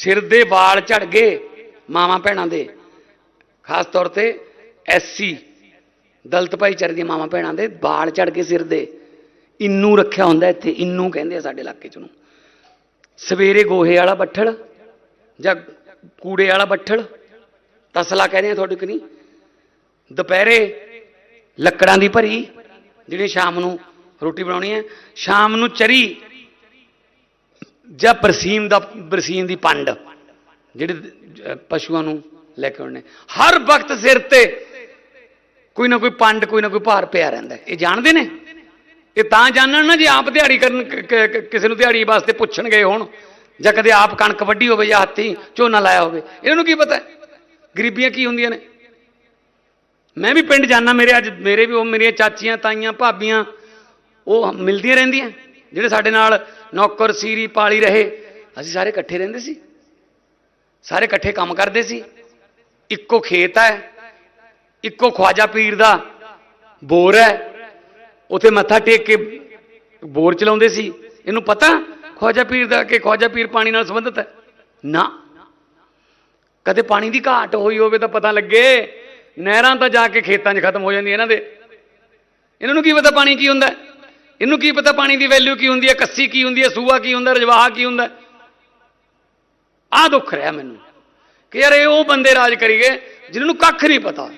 ਸਿਰ ਦੇ ਵਾਲ ਝੜ ਗਏ ਮਾਵਾਂ ਭੈਣਾਂ ਦੇ। ਖਾਸ ਤੌਰ ਤੇ ਐਸਸੀ ਦਲਤ ਭਾਈਚਾਰੇ ਦੀਆਂ ਮਾਵਾਂ ਭੈਣਾਂ ਦੇ ਵਾਲ ਝੜ ਕੇ ਸਿਰ ਦੇ। ਇੰਨੂ ਰੱਖਿਆ ਹੁੰਦਾ ਇੱਥੇ, ਇੰਨੂ ਕਹਿੰਦੇ ਆ ਸਾਡੇ ਇਲਾਕੇ ਚ ਨੂੰ ਸਵੇਰੇ ਗੋਹੇ ਵਾਲਾ ਬੱਠਲ ਜਾਂ ਕੂੜੇ ਵਾਲਾ ਬੱਠਲ, ਤਸਲਾ ਕਹਿੰਦੇ ਆ ਤੁਹਾਡੇ ਕਿ ਨਹੀਂ? ਦੁਪਹਿਰੇ ਲੱਕੜਾਂ ਦੀ ਭਰੀ, ਜਿਹੜੀ ਸ਼ਾਮ ਨੂੰ ਰੋਟੀ ਬਣਾਉਣੀ ਹੈ, ਸ਼ਾਮ ਨੂੰ ਚਰੀ ਜਾਂ ਬਰਸੀਮ ਦਾ, ਬਰਸੀਮ ਦੀ ਪੰਡ, ਜਿਹੜੇ ਪਸ਼ੂਆਂ ਨੂੰ ਲੈ ਕੇ ਆਉਣੇ ਹਰ ਵਕਤ ਸਿਰ ਤੇ ਕੋਈ ਨਾ ਕੋਈ ਪੰਡ, ਕੋਈ ਨਾ ਕੋਈ ਭਾਰ ਪਿਆ ਰਹਿੰਦਾ ਇਹ ਜਾਣਦੇ ਨੇ? ਇਹ ਤਾਂ ਜਾਣਨ ਨਾ ਜੇ ਆਪ ਦਿਹਾੜੀ ਕਰਨ ਕਿਸੇ ਨੂੰ ਦਿਹਾੜੀ ਵਾਸਤੇ ਪੁੱਛਣ ਗਏ ਹੋਣ, ਜਾਂ ਕਦੇ ਆਪ ਕਣਕ ਵੱਢੀ ਹੋਵੇ ਜਾਂ ਹੱਥੀ ਝੋਨਾ ਲਾਇਆ ਹੋਵੇ। ਇਹਨਾਂ ਨੂੰ ਕੀ ਪਤਾ ਗਰੀਬੀਆਂ ਕੀ ਹੁੰਦੀਆਂ ਨੇ? ਮੈਂ ਵੀ ਪਿੰਡ ਜਾਣਾ ਮੇਰੇ ਅੱਜ, ਮੇਰੇ ਵੀ ਉਹ, ਮੇਰੀਆਂ ਚਾਚੀਆਂ, ਤਾਈਆਂ, ਭਾਬੀਆਂ, ਉਹ ਮਿਲਦੀਆਂ ਰਹਿੰਦੀਆਂ। ਜਿਹੜੇ ਸਾਡੇ ਨਾਲ ਨੌਕਰ ਸੀਰੀ ਪਾਲੀ ਰਹੇ, ਅਸੀਂ ਸਾਰੇ ਇਕੱਠੇ ਰਹਿੰਦੇ ਸੀ। ਸਾਰੇ ਇਕੱਠੇ ਕੰਮ ਕਰਦੇ ਸੀ। ਇੱਕੋ ਖੇਤ ਹੈ, ਇੱਕੋ ਖਵਾਜਾ ਪੀਰ ਦਾ ਬੋਰ ਹੈ। ਉਥੇ ਮੱਥਾ ਟੇਕ ਕੇ ਬੋਰ ਚਲਾਉਂਦੇ ਸੀ। ਇਹਨੂੰ ਪਤਾ ਖਵਾਜਾ ਪੀਰ ਦਾ ਕਿ ਖਵਾਜਾ ਪੀਰ ਪਾਣੀ ਨਾਲ ਸੰਬੰਧਿਤ ਹੈ? ਨਾ। ਕਦੇ ਪਾਣੀ ਦੀ ਘਾਟ ਹੋਈ ਹੋਵੇ ਤਾਂ ਪਤਾ ਲੱਗੇ। ਨਹਿਰਾਂ ਤਾਂ ਜਾ ਕੇ ਖੇਤਾਂ 'ਚ ਖਤਮ ਹੋ ਜਾਂਦੀ ਇਹਨਾਂ ਦੇ। ਇਹਨਾਂ ਨੂੰ ਕੀ ਪਤਾ ਪਾਣੀ ਕੀ ਹੁੰਦਾ ਹੈ? ਇਹਨੂੰ ਕੀ ਪਤਾ ਪਾਣੀ ਦੀ ਵੈਲਿਊ ਕੀ ਹੁੰਦੀ ਹੈ, ਕੱਸੀ ਕੀ ਹੁੰਦੀ ਹੈ, ਸੂਆ ਕੀ ਹੁੰਦਾ, ਰਜਵਾਹਾ ਕੀ ਹੁੰਦਾ? ਆਹ ਦੁੱਖ ਰਿਹਾ ਮੈਨੂੰ ਕਿ ਯਾਰ ਇਹ ਉਹ ਬੰਦੇ ਰਾਜ ਕਰੀਏ ਜਿਨ੍ਹਾਂ ਨੂੰ ਕੱਖ ਨਹੀਂ ਪਤਾ।